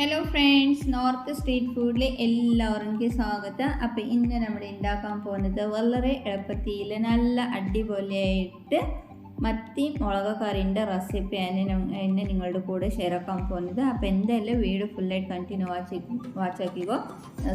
Hello friends north street ഫുഡിലെ എല്ലാവർക്കും സ്വാഗതം. അപ്പോൾ ഇന്ന് നമ്മൾ ഉണ്ടാക്കാൻ പോകുന്നത് വളരെ എളുപ്പത്തിൽ നല്ല അടിപൊളിയായിട്ട് മത്തി മുളക് കറിന്റെ റെസിപ്പിയാണ് എന്നെ നിങ്ങളുടെ കൂടെ ഷെയർ ആക്കാൻ പോകുന്നത്. അപ്പോൾ എന്തായാലും വീഡിയോ ഫുള്ളായിട്ട് കണ്ടിന്യൂ വാച്ച് വാച്ചാക്കിക്കോ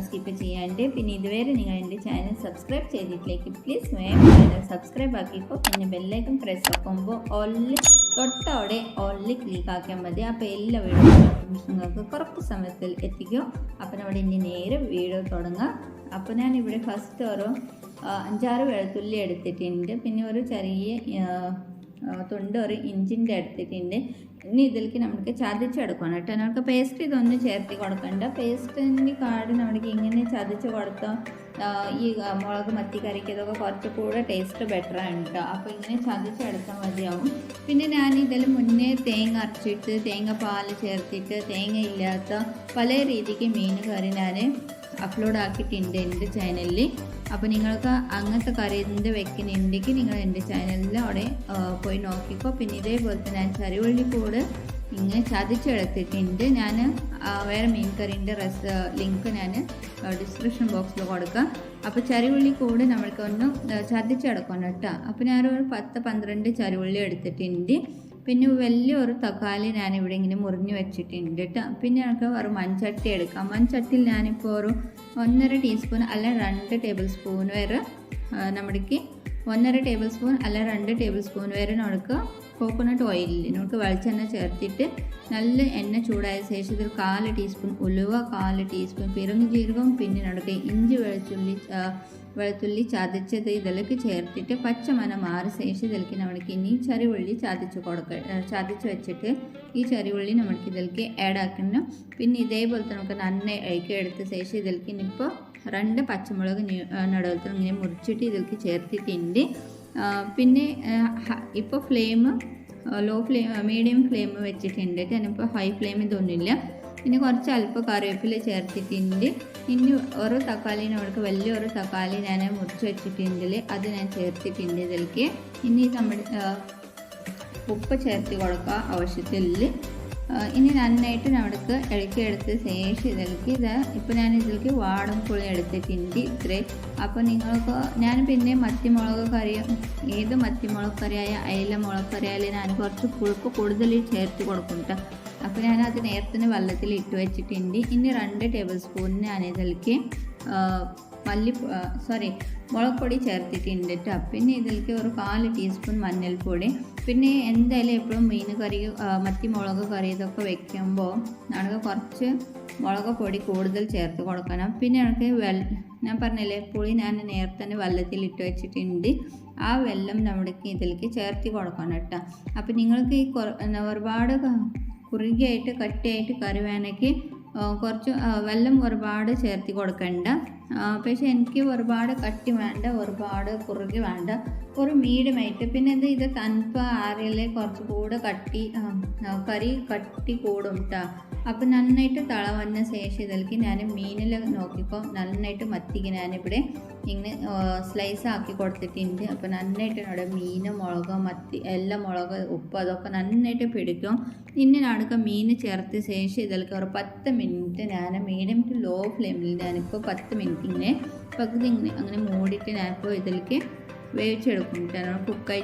സ്കിപ്പ് ചെയ്യാണ്ട്. പിന്നെ ഇതുവരെ നിങ്ങൾ എന്റെ ചാനൽ സബ്സ്ക്രൈബ് ചെയ്തിട്ടിലേക്ക് പ്ലീസ് വേഗം ചാനൽ സബ്സ്ക്രൈബ് ആക്കിക്കോ. പിന്നെ ബെല്ലൈക്കൻ പ്രസ് ആക്കുമ്പോൾ ഓൺലി തൊട്ടവിടെ ഓൺലി ക്ലിക്ക് ആക്കിയാൽ മതി. അപ്പോൾ എല്ലാ വീഡിയോ നിങ്ങൾക്ക് കുറച്ച് സമയത്തിൽ എത്തിക്കും. അപ്പോൾ നമ്മുടെ ഇനി നേരെ വീഡിയോ തുടങ്ങാം. അപ്പോൾ ഞാൻ ഇവിടെ ഫസ്റ്റ് ഒരു അഞ്ചാറ് വെളുത്തുള്ളി എടുത്തിട്ടുണ്ട്. പിന്നെ ഒരു ചെറിയ തൊണ്ട് ഒരു ഇഞ്ചിന്റെ എടുത്തിട്ടുണ്ട് ഇനി ഇതിലേക്ക് നമുക്ക് ചതച്ചെടുക്കണം കേട്ടോ. നമുക്ക് പേസ്റ്റ് ഇതൊന്നും ചേർത്തി കൊടുക്കണ്ട. പേസ്റ്റിന്റെ കാട് നമുക്ക് ഇങ്ങനെ ചതച്ച് കൊടുത്താൽ ഈ മുളക് മത്തി കറിക്ക് കുറച്ച് കൂടെ ടേസ്റ്റ് ബെറ്റർ ആണ് കേട്ടോ. അപ്പോൾ ഇങ്ങനെ ചതച്ചെടുത്താൽ മതിയാവും. പിന്നെ ഞാൻ ഇതിൽ മുന്നേ തേങ്ങ അരച്ചിട്ട് തേങ്ങ പാൽ ചേർത്തിട്ട് തേങ്ങ ഇല്ലാത്ത പല രീതിക്ക് മീൻ കറി ഞാൻ അപ്ലോഡ് ആക്കിയിട്ടുണ്ട് എന്റെ ചാനലിൽ അപ്പോൾ നിങ്ങൾക്ക് അങ്ങനത്തെ കറി എന്ത് വെക്കുന്നുണ്ടെങ്കിൽ നിങ്ങൾ എന്റെ ചാനലിൽ അവിടെ പോയി നോക്കിക്കോ. പിന്നെ ഇതേപോലെ തന്നെ ഞാൻ ചരിവള്ളി കൂട് ഇങ്ങനെ ചതിച്ചെടുത്തിട്ടുണ്ട് ഞാൻ വേറെ മീൻ കറിന്റെ റെസ് ലിങ്ക് ഞാൻ ഡിസ്ക്രിപ്ഷൻ ബോക്സിൽ കൊടുക്കാം. അപ്പോൾ ചരിവുള്ളി കൂട് നമ്മൾക്ക് ഒന്ന് ചതിച്ചെടുക്കണം കേട്ടോ. അപ്പോൾ ഞാനൊരു പത്ത് പന്ത്രണ്ട് ചരിവുള്ളി എടുത്തിട്ടുണ്ട്. പിന്നെ വലിയൊരു തക്കാളി ഞാനിവിടെ ഇങ്ങനെ മുറിഞ്ഞ് വെച്ചിട്ടുണ്ട് കേട്ടോ പിന്നെ നമുക്ക് ഒരു മൺചട്ടി എടുക്കാം. മൺചട്ടിയിൽ ഞാനിപ്പോൾ ഒരു ഒന്നര ടീസ്പൂൺ അല്ല രണ്ട് ടേബിൾ സ്പൂൺ വരെ നമ്മുടെ ഒന്നര ടേബിൾ സ്പൂൺ അല്ല രണ്ട് ടേബിൾ സ്പൂൺ വരെ നമുക്ക് കോക്കോനട്ട് ഓയിലിൽ വെളിച്ചെണ്ണ ചേർത്തിട്ട് നല്ല എണ്ണ ചൂടായ ശേഷം ഇതിൽ കാൽ ടീസ്പൂൺ ഉലുവ കാൽ ടീസ്പൂൺ പെരുംജീരകം ജീരകം പിന്നെ നമുക്ക് ഇഞ്ചി വെളുത്തുള്ളി ആ, വെളുത്തുള്ളി ചതച്ചത് ഇതിലേക്ക് ചേർത്തിട്ട് പച്ചമനം മാറി ശേഷം ഇതിലേക്ക് നമ്മൾക്ക് ഇനി ചെറിയുള്ളി ചതച്ച് കൊടുക്ക ചതച്ച് വെച്ചിട്ട് ഈ ചെറിയുള്ളി നമ്മൾക്ക് ഇതിലേക്ക് ആഡ് ആക്കണം. പിന്നെ ഇതേപോലെ നമുക്ക് അഴുക്കി എടുത്ത ശേഷം ഇതിലേക്ക് ഇനിയിപ്പോൾ രണ്ട് പച്ചമുളക് നടുവത്തിൽ ഇങ്ങനെ മുറിച്ചിട്ട് ഇതിലേക്ക് ചേർത്തിട്ടുണ്ട് പിന്നെ ഇപ്പോൾ flame low flame medium flame വെച്ചിട്ടുണ്ട്. ഞാനിപ്പോൾ ഹൈ ഫ്ലെയിം ഇതൊന്നുമില്ല. പിന്നെ കുറച്ച് അല്പ കറിവേപ്പില ചേർത്തിട്ടുണ്ട്. ഇനി ഓരോ തക്കാളി നമുക്ക് ഓരോ തക്കാളി ഞാൻ മുറിച്ച് വെച്ചിട്ടുണ്ടിൽ അത് ഞാൻ ചേർത്തിട്ടുണ്ട് ഇതിലേക്ക്. ഇനി നമ്മുടെ ഉപ്പ് ചേർത്ത് കൊടുക്കുക ആവശ്യത്തിൽ ഇനി നന്നായിട്ട് നമുക്ക് ഇളക്കി എടുത്ത ശേഷം ഇതിലേക്ക് ഇത് ഇപ്പോൾ ഞാൻ ഇതിലേക്ക് വാടും പുളി എടുത്തിട്ടുണ്ട് ഇത്രയും അപ്പോൾ നിങ്ങൾക്ക് ഞാൻ പിന്നെ മത്തിമുളക് കറി ഏത് മത്തിമുളക് കറിയായ അയില മുളക് കറിയായാലും ഞാൻ കുറച്ച് പുളിപ്പ് കൂടുതൽ ചേർത്ത് കൊടുക്കും കേട്ടോ അപ്പോൾ ഞാൻ അത് നേരത്തിന് വെള്ളത്തിൽ ഇട്ട് വെച്ചിട്ടുണ്ട്. ഇനി രണ്ട് ടേബിൾ സ്പൂണിന് ഞാൻ ഇതിലേക്ക് മല്ലി സോറി മുളക് പൊടി ചേർത്തിട്ടുണ്ട് കേട്ടോ പിന്നെ ഇതിലേക്ക് ഒരു കാൽ ടീസ്പൂൺ മഞ്ഞൾപ്പൊടി. പിന്നെ എന്തായാലും എപ്പോഴും മീൻ കറി മത്തി മുളക് കറി ഇതൊക്കെ വെക്കുമ്പോൾ നമുക്ക് കുറച്ച് മുളക് പൊടി കൂടുതൽ ചേർത്ത് കൊടുക്കണം. പിന്നെ നമുക്ക് വെൽ ഞാൻ പറഞ്ഞില്ലേ പുളി ഞാൻ നേരത്തെ തന്നെ വെള്ളത്തിൽ ഇട്ട് വെച്ചിട്ടുണ്ട്. ആ വെള്ളം നമ്മുടെ ഇതിലേക്ക് ചേർത്ത് കൊടുക്കണം കേട്ടോ അപ്പോൾ നിങ്ങൾക്ക് ഈ ഒരുപാട് കുറുകിയായിട്ട് കട്ടിയായിട്ട് കറി വേണമെങ്കിൽ കുറച്ച് വെള്ളം ഒരുപാട് ചേർത്ത് കൊടുക്കണ്ട. പക്ഷേ എനിക്ക് ഒരുപാട് കട്ടി വേണ്ട ഒരുപാട് കുറുകി വേണ്ട ഒരു മീഡിയമായിട്ട് പിന്നെ എന്താ ഇത് തണുപ്പ് ആറിയാലേ കുറച്ച് കൂടെ കട്ടി കറി കട്ടി കൂടും കേട്ടോ അപ്പം നന്നായിട്ട് തള വന്ന ശേഷം ഇതിലേക്ക് ഞാൻ മീനിൽ നോക്കിക്കോ നന്നായിട്ട് മത്തിക്ക് ഞാനിവിടെ ഇങ്ങനെ സ്ലൈസ് ആക്കി കൊടുത്തിട്ടുണ്ട്. അപ്പോൾ നന്നായിട്ട് ഇവിടെ മീൻ മുളക് മത്തി എല്ലാം മുളക് ഉപ്പ് അതൊക്കെ നന്നായിട്ട് പിടിക്കും. ഇനി നടക്കുക മീൻ ചേർത്ത ശേഷം ഇതിലേക്ക് ഒരു പത്ത് മിനിറ്റ് ഞാൻ മീഡിയം ടു ലോ ഫ്ലെയിമിൽ ഞാനിപ്പോൾ പത്ത് മിനിറ്റ് ഇങ്ങനെ പകുതി ഇങ്ങനെ അങ്ങനെ മൂടിയിട്ട് ഞാനിപ്പോൾ ഇതിലേക്ക് വേവിച്ചെടുക്കും കാരണം കുക്കായി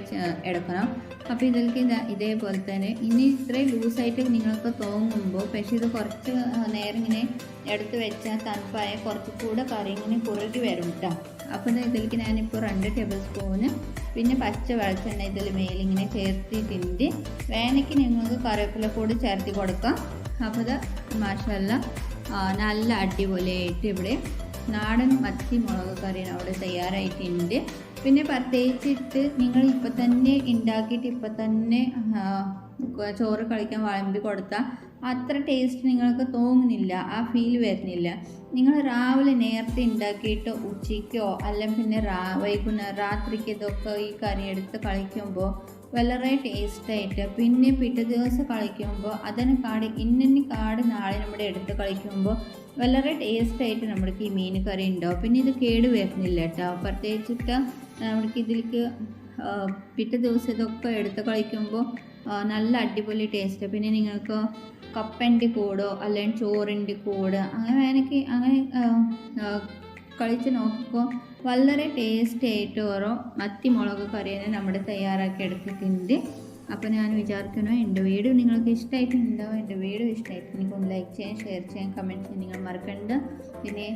എടുക്കണം. അപ്പോൾ ഇതിലേക്ക് ഇതാ ഇതേപോലെ തന്നെ ഇനി ഇത്രയും ലൂസായിട്ട് നിങ്ങൾക്ക് തോന്നുമ്പോൾ പക്ഷേ ഇത് കുറച്ച് നേരം ഇങ്ങനെ എടുത്ത് വെച്ചാൽ തണുപ്പായ കുറച്ച് കൂടെ കറി ഇങ്ങനെ കുറുകി വരും കേട്ടോ. അപ്പോൾ ഇതിലേക്ക് ഞാനിപ്പോൾ രണ്ട് ടേബിൾ സ്പൂണ് പിന്നെ പച്ച വെളിച്ചെണ്ണ ഇതിൽ മേലിങ്ങനെ ചേർത്തിട്ടുണ്ട്. വേനയ്ക്ക് നിങ്ങൾക്ക് കറിവേപ്പില കൂടി ചേർത്തി കൊടുക്കാം. അപ്പോൾ ഇത് മാഷല്ല നല്ല അടിപൊളിയായിട്ട് ഇവിടെ നാടൻ മത്തി മുളക് കറിയാണ് അവിടെ തയ്യാറായിട്ടുണ്ട്. പിന്നെ പ്രത്യേകിച്ചിട്ട് നിങ്ങൾ ഇപ്പം തന്നെ ഉണ്ടാക്കിയിട്ട് ഇപ്പം തന്നെ ചോറ് കളിക്കാൻ വിളമ്പി കൊടുത്താൽ അത്ര ടേസ്റ്റ് നിങ്ങൾക്ക് തോന്നുന്നില്ല ആ ഫീൽ വരുന്നില്ല. നിങ്ങൾ രാവിലെ നേരത്തെ ഉണ്ടാക്കിയിട്ട് ഉച്ചയ്ക്കോ അല്ലെങ്കിൽ പിന്നെ വൈകുന്നേരം രാത്രിക്ക് ഇതൊക്കെ ഈ കറി എടുത്ത് കളിക്കുമ്പോൾ വളരെ ടേസ്റ്റായിട്ട് പിന്നെ പിറ്റേ ദിവസം കളിക്കുമ്പോൾ അതിന് കാട് ഇന്നിന് കാട് നാളെ നമ്മുടെ എടുത്ത് കളിക്കുമ്പോൾ വളരെ ടേസ്റ്റായിട്ട് നമ്മൾക്ക് ഈ മീൻ കറി ഉണ്ടാവും. പിന്നെ ഇത് കേട് വരുന്നില്ല കേട്ടോ പ്രത്യേകിച്ചിട്ട് നമ്മൾക്ക് ഇതിലേക്ക് പിറ്റേ ദിവസം ഇതൊക്കെ എടുത്ത് കളിക്കുമ്പോൾ നല്ല അടിപൊളി ടേസ്റ്റ് പിന്നെ നിങ്ങൾക്ക് കപ്പന്റെ കൂടോ അല്ലെങ്കിൽ ചോറിന്റെ കൂട് അങ്ങനെ എനിക്ക് അങ്ങനെ കഴിച്ച് നോക്കിക്കോ വളരെ ടേസ്റ്റ് ആയിട്ട് ഓരോ മത്തിമുളക് കറിയെ നമ്മൾ തയ്യാറാക്കി എടുത്തിട്ടുണ്ട്. അപ്പോൾ ഞാൻ വിചാരിക്കുന്നു എന്റെ വീഡിയോ നിങ്ങൾക്ക് ഇഷ്ടമായിട്ടുണ്ടാവും എന്റെ വീഡിയോ ഇഷ്ടമായിട്ട് എനിക്കൊന്ന് ലൈക്ക് ചെയ്യാൻ ഷെയർ ചെയ്യാൻ കമന്റ് ചെയ്യാൻ നിങ്ങൾ മറക്കണ്ട. പിന്നെ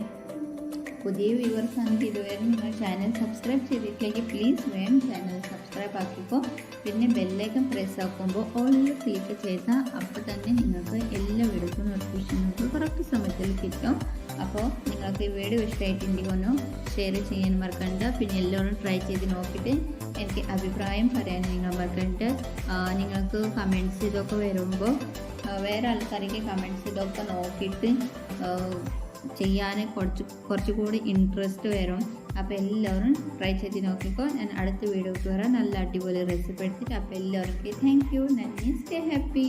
പുതിയ വ്യൂവേഴ്സ് ആണെങ്കിൽ ഇതുവരെ നിങ്ങൾ ചാനൽ സബ്സ്ക്രൈബ് ചെയ്തിട്ടില്ലെങ്കിൽ പ്ലീസ് വേണം ചാനൽ സബ്സ്ക്രൈബ് ആക്കിക്കോ. പിന്നെ ബെല്ലൈക്കൻ പ്രസ് ആക്കുമ്പോൾ ഓളിൽ ക്ലിക്ക് ചെയ്താൽ അപ്പോൾ തന്നെ നിങ്ങൾക്ക് എല്ലാ വീടുകളും നോട്ടിഫിക്കേഷൻ നിങ്ങൾക്ക് കറക്റ്റ് സമയത്തിൽ കിട്ടും. അപ്പോൾ നിങ്ങൾക്ക് ഈ വീഡിയോ ഇഷ്ടമായിട്ടുണ്ടെങ്കിൽ ഒന്ന് ഷെയർ ചെയ്യാൻ മറക്കണ്ട. പിന്നെ എല്ലാവരും ട്രൈ ചെയ്ത് നോക്കിയിട്ട് എനിക്ക് അഭിപ്രായം പറയാൻ നിങ്ങൾ മറക്കണ്ട. നിങ്ങൾക്ക് കമന്റ്സ് ഇതൊക്കെ വരുമ്പോൾ വേറെ ആൾക്കാർക്ക് കമന്റ്സ് ഇതൊക്കെ നോക്കിയിട്ട് ചെയ്യാൻ കുറച്ച് കുറച്ചുകൂടി ഇൻട്രസ്റ്റ് വരും. അപ്പോൾ എല്ലാവരും ട്രൈ ചെയ്ത് നോക്കിക്കോ. ഞാൻ അടുത്ത വീഡിയോക്ക് വരാം. നല്ല അടിപൊളി റെസിപ്പി എടുത്തിട്ട് അപ്പോൾ എല്ലാവർക്കും താങ്ക് യു നന്ദി സ്റ്റേ ഹാപ്പി